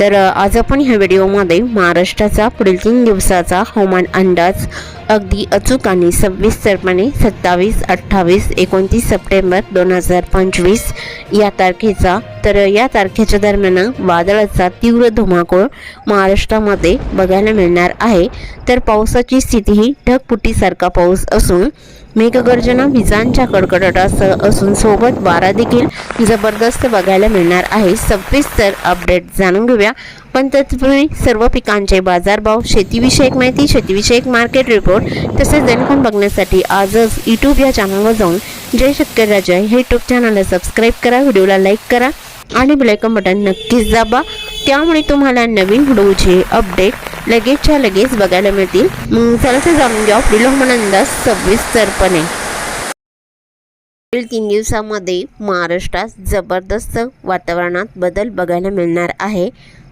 तर आज आपण ह्या व्हिडिओमध्ये महाराष्ट्राचा पुढील तीन दिवसाचा हवामान अंदाज अगदी अचूक आणि सविस्तरपणे सत्तावीस अठ्ठावीस एकोणतीस सप्टेंबर दोन हजार पंचवीस या तारखेचा. तर या तारखेच्या दरम्यान वादळाचा तीव्र धुमाकूळ महाराष्ट्रामध्ये बघायला मिळणार आहे. तर पावसाची स्थिती ही पाऊस असून मेघगर्जना विजांच्या कडकडाटासह असून सोबत वारा देखील जबरदस्त बघायला मिळणार आहे. सविस्तर अपडेट जाणून घेऊया. पण तत्पूर्वी सर्व पिकांचे बाजारभाव शेतीविषयक माहिती शेतीविषयक मार्केट रिपोर्ट तसेच दैनकोन बघण्यासाठी आजच यूट्यूब या चॅनलवर जाऊन जय शेतकरी राजा. हे यूट्यूब चॅनलला सबस्क्राईब करा व्हिडिओला लाईक करा आणि बेलायकन बटन नक्कीच दाबा. त्यामुळे तुम्हाला नवीन व्हिडिओचे अपडेट लगेचच्या लगेच बघायला मिळतील. मग चला तर जाणून घ्या. पुढील हवामान अंदाज सविस्तरपणे पुढील तीन दिवसामध्ये महाराष्ट्रात जबरदस्त वातावरणात बदल बघायला मिळणार आहे.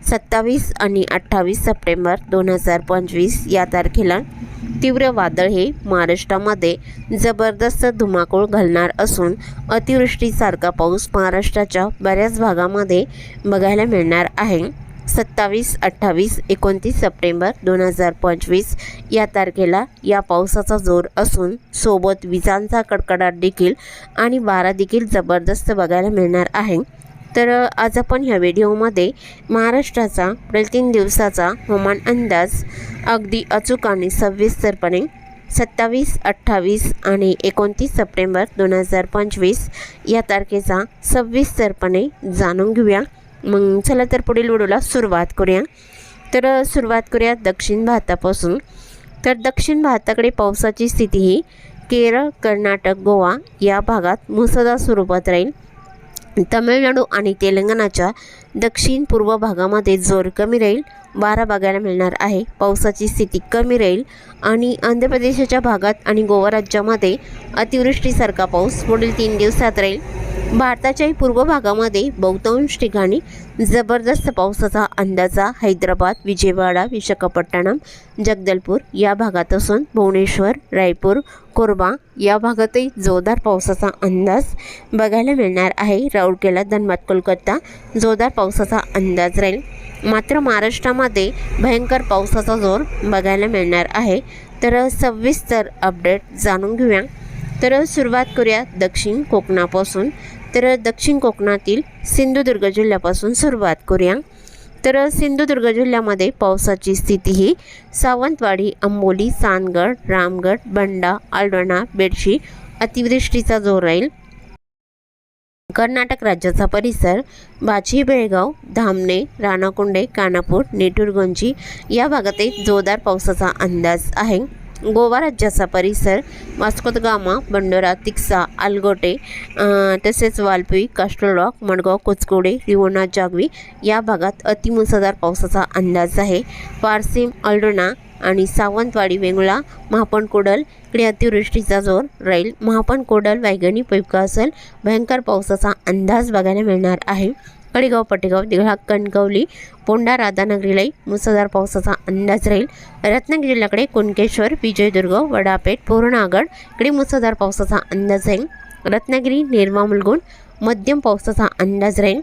सत्तावीस आणि अठ्ठावीस सप्टेंबर दोन हजार पंचवीस या तारखेला तीव्र वादळ हे महाराष्ट्रामध्ये जबरदस्त धुमाकूळ घालणार असून अतिवृष्टीसारखा पाऊस महाराष्ट्राच्या बऱ्याच भागामध्ये बघायला मिळणार आहे. सत्तावीस अठ्ठावीस एकोणतीस सप्टेंबर दोन हजार पंचवीस या तारखेला या पावसाचा जोर असून सोबत विजांचा कडकडाट देखील आणि वारा देखील जबरदस्त बघायला मिळणार आहे. तर आज आपण ह्या व्हिडिओमध्ये महाराष्ट्राचा प्रतिन तीन दिवसाचा हवामान अंदाज अगदी अचूक आणि सविस्तरपणे सत्तावीस अठ्ठावीस आणि एकोणतीस सप्टेंबर दोन हजार पंचवीस या तारखेचा सविस्तरपणे जाणून घेऊया. मग चला तर पुढील व्हिडिओला सुरुवात करूया. तर सुरुवात करूया दक्षिण भारतापासून. तर दक्षिण भारताकडे पावसाची स्थिती ही केरळ कर्नाटक गोवा या भागात मुसळधार स्वरूपात राहील. तमिळनाडू आणि तेलंगणाच्या दक्षिण पूर्व भागामध्ये जोर कमी राहील. वारा बघायला मिळणार आहे. पावसाची स्थिती कमी राहील आणि आंध्र प्रदेशाच्या भागात आणि गोवा राज्यामध्ये अतिवृष्टीसारखा पाऊस पुढील तीन दिवसात राहील. भारताच्याही पूर्व भागामध्ये बहुतांश ठिकाणी जबरदस्त पावसाचा अंदाजा हैदराबाद विजयवाडा विशाखापट्टणम जगदलपूर या भागात असून भुवनेश्वर रायपूर कोरबा या भागातही जोरदार पावसाचा अंदाज बघायला मिळणार आहे. राऊरकेला धनबाद कोलकाता जोरदार पावसाचा अंदाज राहील. मात्र महाराष्ट्रामध्ये भयंकर पावसाचा जोर बघायला मिळणार आहे. तर सविस्तर अपडेट जाणून घेऊया. तर सुरुवात करूया दक्षिण कोकणापासून. तर दक्षिण कोकणातील सिंधुदुर्ग जिल्ह्यापासून सुरुवात करूया. तर सिंधुदुर्ग जिल्ह्यामध्ये पावसाची स्थिती ही सावंतवाडी अंबोली सानगड रामगड बंडा आलवणा बेडशी अतिवृष्टीचा जोर राहील. कर्नाटक राज्याचा परिसर बाची बेळगाव धामणे राणाकुंडे कानापूर नेटुरगंजी या भागातही जोरदार पावसाचा अंदाज आहे. गोवा राज्याचा परिसर वास्कोदगामा बंडोरा तिक्सा आलगोटे तसेच वालपी कास्टलरॉक मडगाव कोचकोडे रिवोना जागवी या भागात अतिमुसळधार पावसाचा अंदाज आहे. पारसिम अल्डोना आणि सावंतवाडी वेंगुळा महापण कोडल. इकडे अतिवृष्टीचा जोर राहील. महापण कोडल वैगणी पैका असेल भयंकर पावसाचा अंदाज बघायला मिळणार आहे. कडेगाव पटेगाव दिघळा कणकवली पोंडा राधानगरीलाही मुसळधार पावसाचा अंदाज राहील. रत्नागिरी जिल्ह्याकडे कुणकेश्वर विजयदुर्ग वडापेठ पूर्णागड इकडे मुसळधार पावसाचा अंदाज राहील. रत्नागिरी निर्मा मुलगुण मध्यम पावसाचा अंदाज राहील.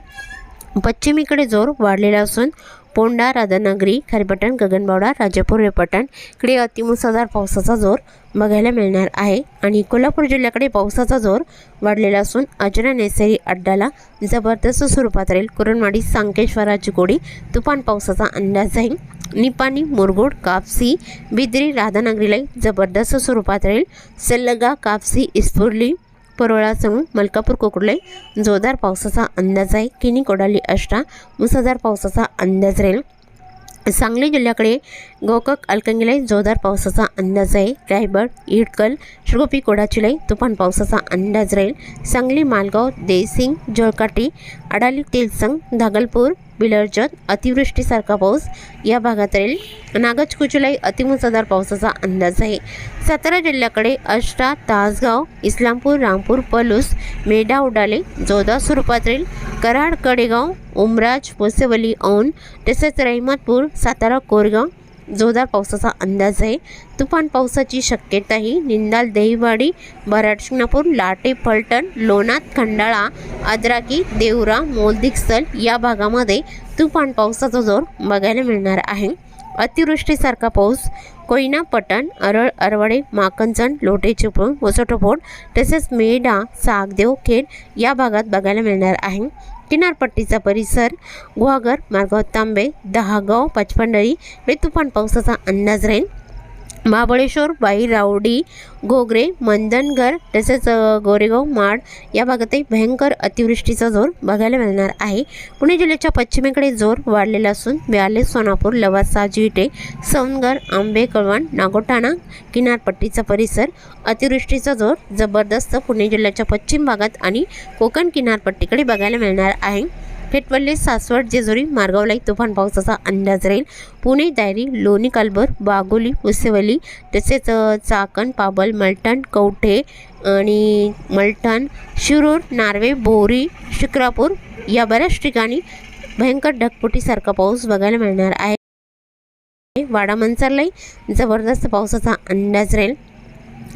पश्चिमेकडे जोर वाढलेला असून पोंडा राधानगरी खरपटण गगनबावडा राजापूर रेपटण इकडे अतिमुसळधार पावसाचा जोर बघायला मिळणार आहे. आणि कोल्हापूर जिल्ह्याकडे पावसाचा जोर वाढलेला असून अजरा नेसरी अड्डाला जबरदस्त स्वरूपात राहील. कुरणवाडी सांकेश्वराची कोडी तुफान पावसाचा अंदाज आहे. निपाणी मुरगुड कापसी बिद्री राधानगरीलाही जबरदस्त स्वरूपात राहील. सल्लगा कापसी इस्फुर्ली परोळासह मलकापूर कोकडले जोरदार पावसाचा अंदाज आहे. किनी कोडाली अष्टा मुसळधार पावसाचा अंदाज राहील. सांगली जिल्ह्याकडे गोकक अलकंगीलाही जोरदार पावसाचा अंदाज आहे. रायबड इडकल श्रोपी कोडाचिलाई तुफान पावसाचा अंदाज राहील. सांगली मालगाव देसिंग जोळकाटी अडाली तेलसंग धागलपूर बिलर्जत अतिवृष्टीसारखा पाऊस या भागात राहील नागज कुचुलाई अतिमुसळधार पावसाचा अंदाज आहे. सातारा जिल्ह्याकडे अष्टा तासगाव इस्लामपूर रामपूर पलूस मेढा उडाले जोधा स्वरूपात राहील कराड कडेगाव उमराज पोसेवली औन तसेच रहिमतपूर सातारा कोरगाव जोरदार पावसाचा अंदाज आहे. तुफान पावसाची शक्यताही निंदाल देहीवाडी बराड लाटे फलटण लोणात खंडाळा आद्राकी देवरा मोलदिक्सल या भागामध्ये तुफान पावसाचा जोर बघायला मिळणार आहे. अतिवृष्टीसारखा पाऊस कोयना पटण अरळ अरवडे माकंचन लोटे चिपळूण वसोटोपोट तसेच मेढा सागदेव खेड या भागात बघायला मिळणार आहे. किनारपट्टीचा परिसर गुहागर मार्गाव तांबे दहागाव पचपंडळी हे तुफान पावसाचा अंदाज राहील. महाबळेश्वर बाई रावडी घोगरे मंदनगर तसेच गोरेगाव माड या भागातही भयंकर अतिवृष्टीचा जोर बघायला मिळणार आहे. पुणे जिल्ह्याच्या पश्चिमेकडे जोर वाढलेला असून व्याले सोनापूर लवासा जिटे सौनगर आंबे कळवण नागोठाणा किनारपट्टीचा परिसर अतिवृष्टीचा जोर जबरदस्त पुणे जिल्ह्याच्या पश्चिम भागात आणि कोकण किनारपट्टीकडे बघायला मिळणार आहे. फेटवल्ली सासवड जेजुरी मार्गावलाई तुफान पावसाचा अंदाज राहील. पुणे दायरी लोणी कालबर बागोली उसेवली तसेच चाकण पाबल मलटण कवठे आणि मलटण शिरूर नार्वे बोरी शिक्रापूर या बऱ्याच ठिकाणी भयंकर ढगफुटीसारखा पाऊस बघायला मिळणार आहे. वाडा मंचरलाही जबरदस्त पावसाचा अंदाज राहील.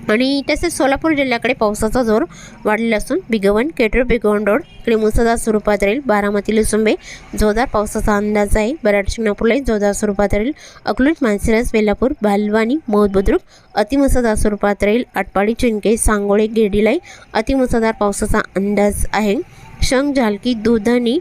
आणि तसेच सोलापूर जिल्ह्याकडे पावसाचा जोर वाढलेला असून बिगवण केटर बिगवण रोड इकडे मुसळधार स्वरूपात राहील. बारामती लुसुंबे जोरदार पावसाचा अंदाज आहे. बराड शिंगणापूरलाही जोरदार स्वरूपात राहील. अकलूज मानसिरस बेलापूर बालवानी मौद बुद्रुक अतिमुसळधार स्वरूपात राहील. आटपाडी चिंके सांगोळे गिरडीलाही अतिमुसळधार पावसाचा अंदाज आहे. शंख झालकी दुधनी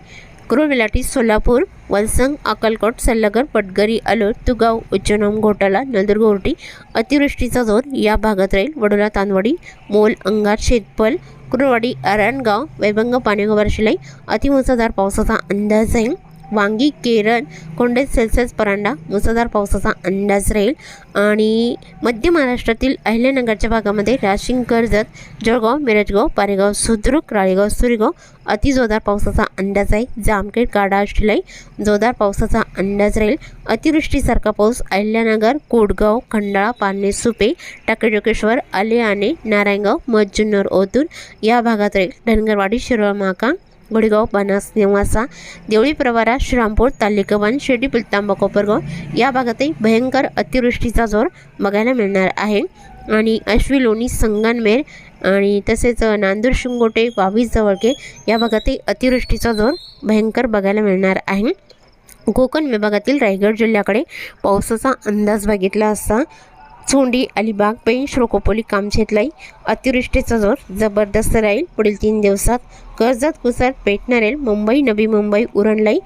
कुरुविलाटी सोलापूर वलसंग अक्कलकोट सल्लागर पटगरी अलोट तुगाव उच्चनाम घोटाला नंदुरगोर्टी अतिवृष्टीचा जोर या भागात राहील. वडोला तानवाडी मोल अंगार शेतपल कुरवाडी अरणगाव वैभंग पाणीगोबार शिलाई अतिमुसळधार पावसाचा अंदाज आहे. वांगी केरळ कोंडे सेल्सिअस परांडा मुसळधार पावसाचा अंदाज राहील. आणि मध्य महाराष्ट्रातील अहिल्यानगरच्या भागामध्ये राशिंग कर्जत जळगाव मिरजगाव पारेगाव सुद्रुक राळेगाव सुरेगाव अति जोरदार पावसाचा अंदाज आहे. जामखेड काडा शिलाई जोरदार पावसाचा अंदाज राहील. अतिवृष्टीसारखा पाऊस अहिल्यानगर कोडगाव खंडाळा पालणे सुपे टाकेजोकेश्वर आलेआणे नारायणगाव मज्जुन्नर ओतूर या भागात राहील. धनगरवाडी शिरोळ महाकांग गोडेगाव बनास नेवासा देवळी प्रवारा श्रीरामपूर तालिकवन शिर्डी पुलतांबा कोपरगाव या भागातही भयंकर अतिवृष्टीचा जोर बघायला मिळणार आहे. आणि अश्वी लोणी संगनमेर आणि तसेच नांदूर शिंगोटे वावीस जवळके या भागातही अतिवृष्टीचा जोर भयंकर बघायला मिळणार आहे. कोकण विभागातील रायगड जिल्ह्याकडे पावसाचा अंदाज बघितला असता चोंडी अलिबाग पेंच श्रोकोपोली कामशेतलाई अतिवृष्टीचा जोर जबरदस्त राहील पुढील तीन दिवसात कर्जत कुसर पेटणारेल मुंबई नवी मुंबई उरणलाई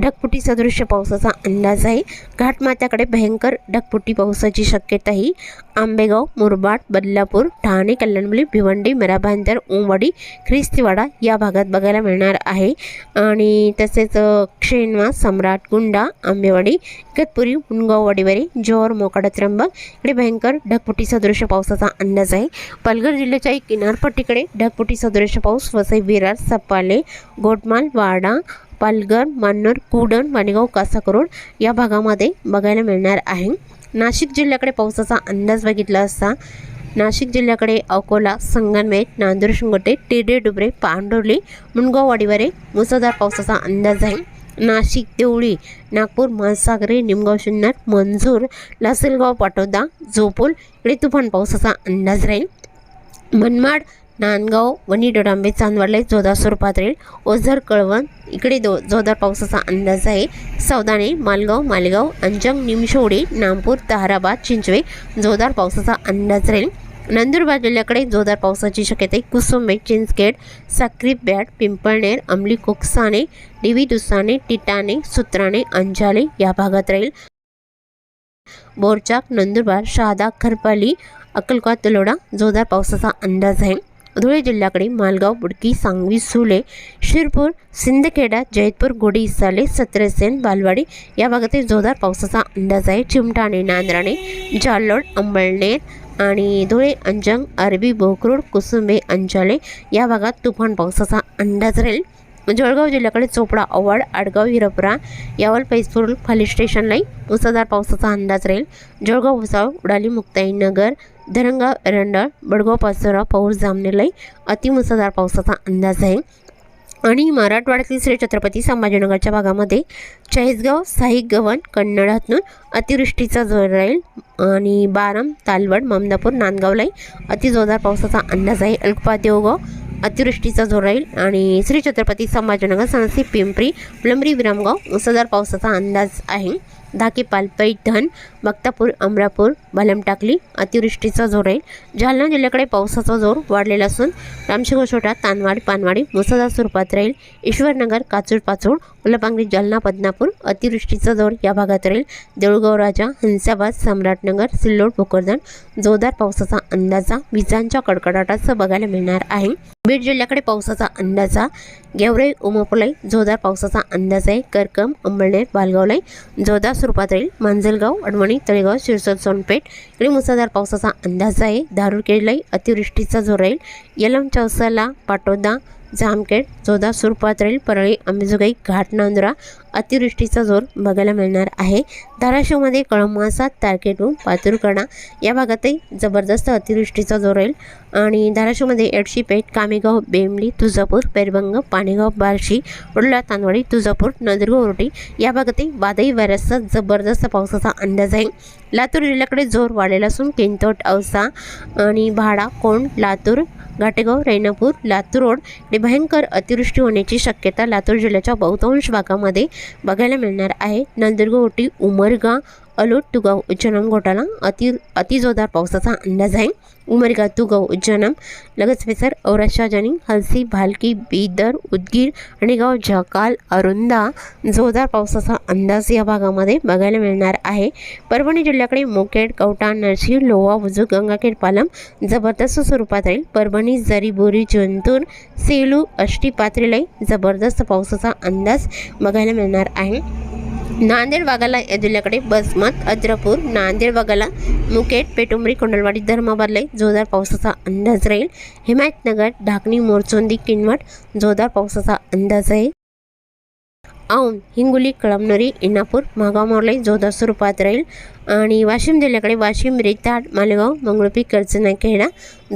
ढगफुटी सदृश्य पावसाचा अंदाज आहे. घाटमाथ्याकडे भयंकर ढगफुटी पावसाची शक्यताही आंबेगाव मुरबाड बदलापूर ठाणे कल्याणमुली भिवंडी मिराभांतर ओमवाडी ख्रिस्तीवाडा या भागात बघायला मिळणार आहे. आणि तसेच क्षेणवा सम्राट गुंडा आंबेवाडी इगतपुरी मुनगाव वाडीवरे जोर मोकाडा त्र्यंबक इकडे भयंकर ढगफुटी सदृश्य पावसाचा अंदाज आहे. पालघर जिल्ह्याच्या एक किनारपट्टीकडे ढगफुटी सदृश्य पाऊस वसई विरार सपाले गोटमाल वाडा पालघर मान्नर कुडण वाणीगाव कासाकरोड या भागामध्ये बघायला मिळणार आहे. नाशिक जिल्ह्याकडे पावसाचा अंदाज बघितला असता नाशिक जिल्ह्याकडे अकोला संगनमेट नांदूर शिंगोटे टेडे डुबरे पांडुर्ली मुनगाव वाडीवारे मुसळधार पावसाचा अंदाज आहे. नाशिक देवळी नागपूर महासागरे निमगाव शिन्नर मंजूर लासलगाव पाटोदा झोपूल इकडे तुफान पावसाचा अंदाज राहील. मनमाड नांदगाव वणी डोडांबे चांदवडला जोरदार स्वरूपात राहील. ओझर कळवण इकडे दो जोरदार पावसाचा अंदाज आहे. सौदाणे मालगाव मालेगाव अंजंग निमशोडे नामपूर ताहराबाद चिंचवे जोरदार पावसाचा अंदाज राहील. नंदुरबार जिल्ह्याकडे जोरदार पावसाची शक्यता आहे. कुसुंबे चिंचखेड साक्री बॅट पिंपळनेर अमली कोकसाने डिवी दुसाने टिटाणे सुत्राणे अंजाले या भागात राहील. बोरचाक नंदुरबार शहादा खरपाली अक्कलकोट तलोडा जोरदार पावसाचा अंदाज आहे. धुळे जिल्ह्याकडे मालगाव बुडकी सांगवी सुले शिरपूर सिंदखेडा जयपूर गोडी इसाले सत्रसेन बालवाडी या भागातील जोरदार पावसाचा अंदाज आहे. चिमटाणे नांदराणे जालोड अंबळनेर आणि धुळे अंजंग अरबी बोकरूड कुसुंबे अंजाले या भागात तुफान पावसाचा अंदाज राहील. जळगाव जिल्ह्याकडे चोपडा अवाड आडगाव हिरपरा यावल पैसपूर खाली स्टेशनलाही मुसळधार पावसाचा अंदाज राहील. जळगाव भुसावळ उडाली मुक्ताई नगर धरणगाव एरंडळ बडगाव पाचोरा पौर जामनेरलाही अतिमुसळधार पावसाचा अंदाज आहे. आणि मराठवाड्यातील श्री छत्रपती संभाजीनगरच्या भागामध्ये चाळीसगाव साहिक गव्हाण कन्नड हातून अतिवृष्टीचा जोर राहील आणि बारम तालवड ममदापूर नांदगावलाही अतिजोरदार पावसाचा अंदाज आहे. अल्पा देवगाव अतिवृष्टीचा जोर राहील आणि श्री छत्रपती संभाजीनगर सनसी पिंपरी फुलंब्री विरामगाव मुसळधार पावसाचा अंदाज आहे. धाके पालपई धन बक्तापूर अमरापूर टाकली अतिवृष्टीचा जोर राहील जालना जिल्ह्याकडे पावसाचा जोर वाढलेला असून रामशिंग छोटा तानवाडी पानवाडी मुसळधार स्वरूपात राहील. ईश्वरनगर काचूर पाचोड उलपांगरी जालना बदनापूर अतिवृष्टीचा जोर या भागात राहील. देऊळगाव राजा हंसाबाद सम्राटनगर सिल्लोड भोकरदन जोरदार पावसाचा अंदाजा विजांच्या कडकडाटाचं बघायला मिळणार आहे. बीड जिल्ह्याकडे पावसाचा अंदाजा गेवराई उमापुलाई जोरदार पावसाचा अंदाज आहे. करकम अंबळनेर बालगावलाई जोरदार स्वरूपात राहील. मांजलगाव अडवणी तळेगाव शिरसोद सोनपेठ. इकडे मुसळधार पावसाचा अंदाज आहे. धारूर अतिवृष्टीचा जोर राहील. यलम चौसाला पाटोदा जामखेड जोरदार स्वरूपात परळी अंबेजोगाई घाट नांदुरा अतिवृष्टीचा जोर बघायला मिळणार आहे. धाराशिवमध्ये कळंबा सात तारखेटून पातूरकडा या भागातही जबरदस्त अतिवृष्टीचा जोर राहील. आणि धाराशिवमध्ये एडशीपेठ कामेगाव बेमली तुळजापूर पेरबंग पाणेगाव बार्शी वडला तांदवाडी तुळजापूर नंदुरगाव रोटी या भागातही वादळी वाऱ्याचा जबरदस्त पावसाचा अंदाज आहे. लातूर जिल्ह्याकडे जोर वाढलेला असून किंतोट औसा आणि भाडा कोंड लातूर घाटेगाव रेणापूर लातूर रोड आणि भयंकर अतिवृष्टी होण्याची शक्यता लातूर जिल्ह्याच्या बहुतांश भागामध्ये बघायला मिळणार आहे. नंदुरगावटी उमरगा अलोट तुगाव उज्जनम घोटाळा अति अतिजोरदार पावसाचा अंदाज आहे उमरगा तुगाव उज्जनम लगत फेसर औराशा जानी हलसी भालकी बीदर उदगीर आणि गाव जकाल अरुंदा जोरदार पावसाचा अंदाज या भागामध्ये बघायला मिळणार आहे. परभणी जिल्ह्याकडे मोकेड कवटा नरशी लोहा उजू गंगाखेड पालम जबरदस्त स्वरूपात राहील. परभणी जरी बोरी जंतूर सेलू अष्टी पात्रेलाई जबरदस्त पावसाचा अंदाज बघायला मिळणार आहे. नांदेड वाघाला या जिल्ह्याकडे बसमत अद्रपूर नांदेड वाघाला मुकेट पेटुंबरी कोंडलवाडी धर्माबादला जोरदार पावसाचा अंदाज राहील. हिमायतनगर ढाकणी मोरचोंदी किनवट जोरदार पावसाचा अंदाज आहे. औंध हिंगोली कळमनुरी इनापूर महागाव मोरलाई स्वरूपात राहील. आणि वाशिम जिल्ह्याकडे वाशिम रेताड मालेगाव मंगळपी कर्जना खेडा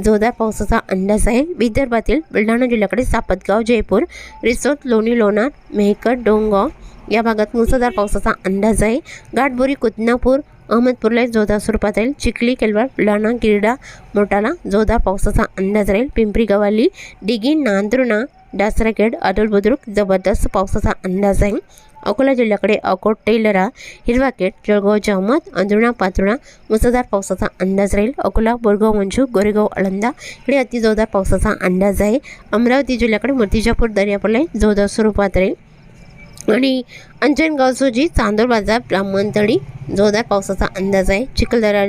जोरदार पावसाचा अंदाज आहे. विदर्भातील बुलढाणा जिल्ह्याकडे सापतगाव जयपूर रिसोद लोणी लोणार मेहकर डोंगाव या भागात मुसळधार पावसाचा अंदाज आहे. घाटबोरी कुतनापूर अहमदपूरला जोरदार स्वरूपात राहील. चिखली केलवाड बुलढाणा गिरडा मोटाला जोरदार पावसाचा अंदाज राहील. पिंपरी गवाली डिगी नांदुर्णा डासराखेड अडोल बुद्रुक जबरदस्त पावसाचा अंदाज आहे. अकोला जिल्ह्याकडे अकोट टेलरा हिरवाखेड जळगाव जहमत अंजुणा पातुणा मुसळधार पावसाचा अंदाज राहील. अकोला बोरगाव मंजू गोरेगाव अलंदा इकडे अतिजोरदार पावसाचा अंदाज आहे. अमरावती जिल्ह्याकडे मूर्तिजापूर दर्यापूरला जोरदार स्वरूपात राहील. आणि अंजनगाव सोजी चांदोर बाजार ब्राह्मणतळी जोरदार पावसाचा अंदाज आहे. चिखलदरा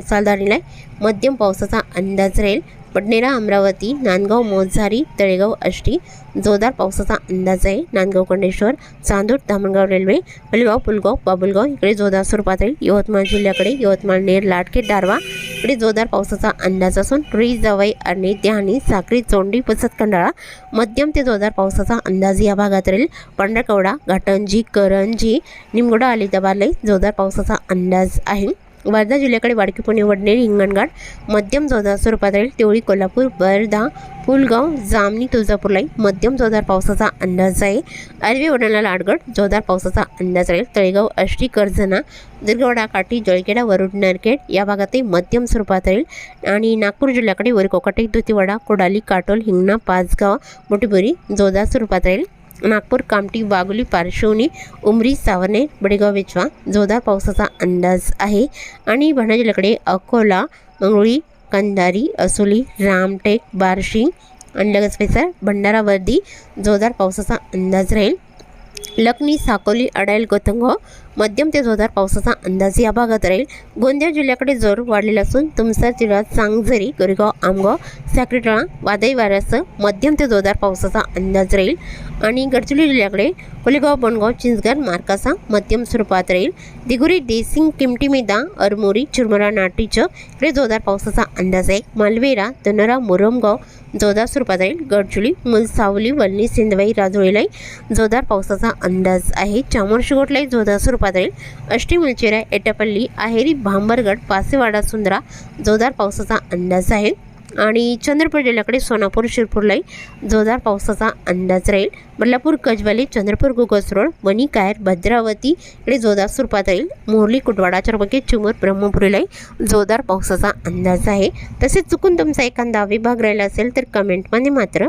आहे. मध्यम पावसाचा अंदाज राहील. पडनेरा अमरावती नांदगाव मोझारी तळेगाव आष्टी जोरदार पावसाचा अंदाज आहे. नांदगाव कंडेश्वर चांदूर धामणगाव रेल्वे अलिगाव पुलगाव बाबुलगाव इकडे जोरदार स्वरूपात राहील. यवतमाळ जिल्ह्याकडे यवतमाळ नेर लाटके दारवा इकडे जोरदार पावसाचा अंदाज असून रुई जवाई आणि द्यानी साखरी चोंडी कंडाळा मध्यम ते जोरदार पावसाचा अंदाज या भागात राहील. पंढरकवडा घाटंजी करंजी निमगोडा अलिदाबादलाही जोरदार पावसाचा अंदाज आहे. वर्धा जिल्ह्याकडे वाडकी पुणे वडनेर हिंगणघाट मध्यम जोरदार स्वरूपात राहील तेवळी कोल्हापूर वर्धा पुलगाव जामनी तुळजापूरलाही मध्यम जोरदार पावसाचा अंदाज आहे. अरवी वडाला लाडगड जोरदार पावसाचा अंदाज राहील. तळेगाव अष्टी कर्जना दुर्गवडा काठी जळखेडा वरुड नरखेड या भागातही मध्यम स्वरूपात राहील. आणि नागपूर जिल्ह्याकडे वरकोकाटे दुतीवडा दुतीवाडा कोडाली काटोल हिंगणा पाचगाव मोठीबुरी जोरदार स्वरूपात राहील. नागपूर कामटी वाघोली पारशिवनी उमरी सावने बडेगाव वेचवा. जोरदार पावसाचा अंदाज आहे. आणि भंडारा जिल्ह्याकडे अकोला मंगळी कंधारी असोली रामटेक बार्शी आणि लगेच पेसर भंडारा वर्दी. जोरदार पावसाचा अंदाज राहील. लखनी साकोली अडायल गोतंग मध्यम ते जोरदार पावसाचा अंदाज या भागात राहील. गोंदिया जिल्ह्याकडे जोर वाढलेला असून तुमसर जिल्ह्यात सांगझरी गोरेगाव आमगाव साक्रीटळा वादळी वाऱ्यासह मध्यम ते जोरदार पावसाचा अंदाज राहील. आणि गडचिरोली जिल्ह्याकडे कोलेगाव बनगाव चिंचगड मार्कासा मध्यम स्वरूपात राहील. दिगुरी देसिंग किमटीमेदा अरमोरी चुरमरा नाटीचं इकडे जोरदार पावसाचा अंदाज आहे. मालवेरा धनरा मुरमगाव जोरदार स्वरूपात राहील. गडचुली मुलसावली वल्ली सिंदवाई राजोळीलाही जोरदार पावसाचा अंदाज आहे. चामोर्शीगोटलाही जोरदार स्वरूपात राहील. अष्टी मुलचेरा एटापल्ली आहेरी भांबरगड पासेवाडा सुंदरा जोरदार पावसाचा अंदाज आहे. आणि चंद्रपूर जिल्ह्याकडे सोनापूर शिरपूरलाही जोरदार पावसाचा अंदाज राहील. बदलापूर कजवाली चंद्रपूर गुगस रोड वणी कायर भद्रावती इकडे जोरदार स्वरूपात राहील. मोरली कुटवाडा चरबके चिमूर ब्रह्मपुरीलाही जोरदार पावसाचा अंदाज आहे. तसेच चुकून तुमचा एखादा विभाग राहिला असेल तर कमेंटमध्ये मात्र